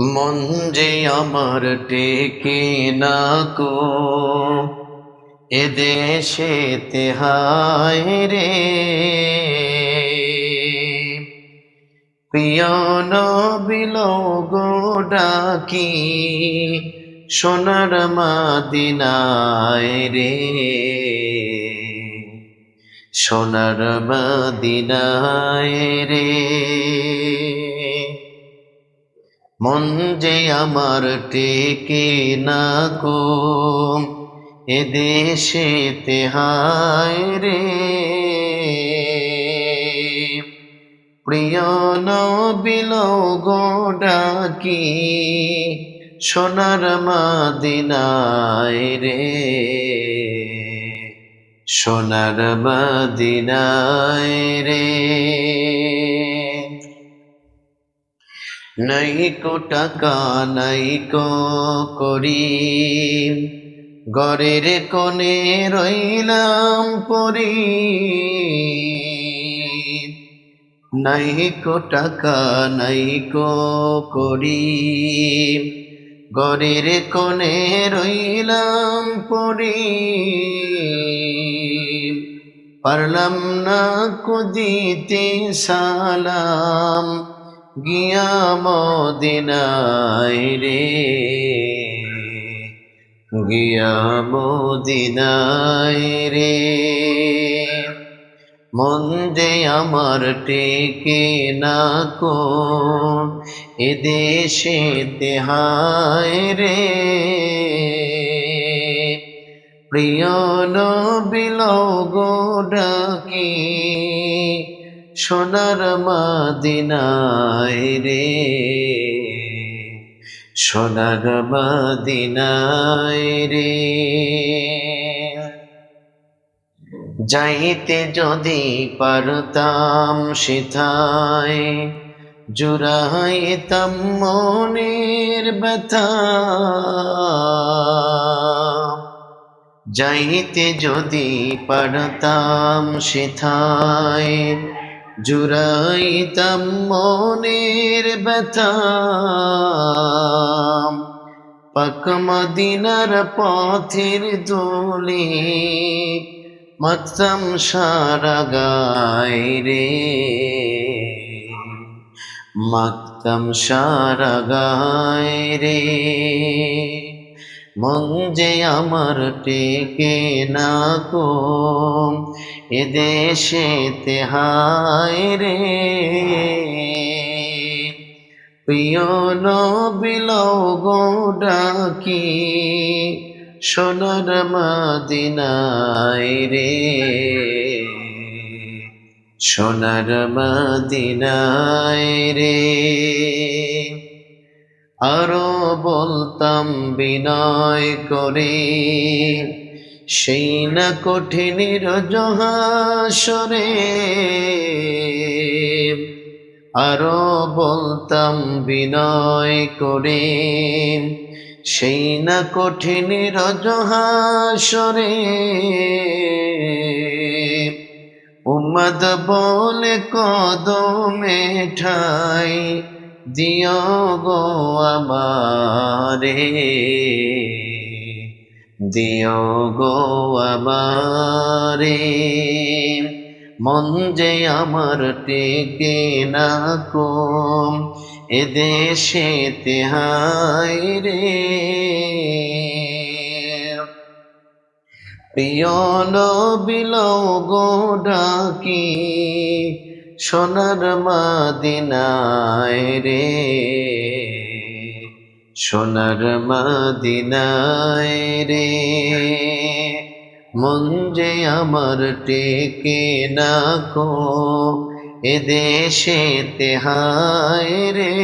মন যে আমার টেকে না কো এদেশে তেহায় রে। প্রিয় নবিল গো ডাকি, সোনার মাদিনায় রে। সোনার মাদিনায় রে। মন যে আমার টেকে না কো এদেশে তেহায় রে। প্রিয় নবিল গো ডাকি, সোনার মাদিনায় রে। সোনার মাদিনায় রে। নাইকো টাকা নাইকো করি। গড়ের কোণে রইলাম পরি। নাইকো টাকা নাইকো করি। গড়ের কোণে রইলাম পরি। পারলাম না কুদিতে সালাম। গিয়া মদিনায় রে। গিয়া মদিনায় রে। মন যে আমার টেকে না কো এদেশে দেহায় রে। প্রিয় নবিল গো ডাকি সোনার মাদিনায় রে। সোনার মাদিনায় রে। যাইতে যদি পারতাম সেথায়, জুড়াইতাম মনের ব্যথা। যাইতে যদি পারতাম সেথায় জুড়াইতাম মনের ব্যথা। পাক মদিনার পথের দোলে মাতাম সারা গায় রে। মাতাম সারা গায় রে। মন যে আমার টেকে না কো এদেশে তেহায় রে। প্রিয় নবিল গো ডাকি সোনার মাদিনায় রে। সোনার মাদিনায় রে। আরও বলতাম বিনয় করে, সেই না কঠিনের জহাসরে আরও বলতাম বিনয় করে, সেই না কঠিনের জহাসরে উম্মদ বলে কদমে ঠাই দিও গো আমারে। দিও গো আমারে। মন যে আমার টেকে না কম এদেশে তেহাই রে। প্রিয় নবিল গো ডাকি সোনার মাদিনায় রে, সোনার মাদিনায় রে। মন যে আমার টেকে না কো এদেশে তেহায় রে।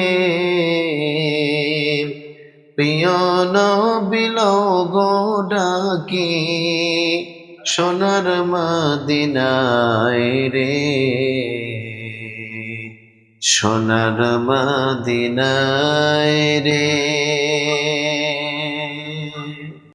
প্রিয় নবিল গো ডাকি, সোনার মাদিনায় রে। সোনার মদিনায় রে।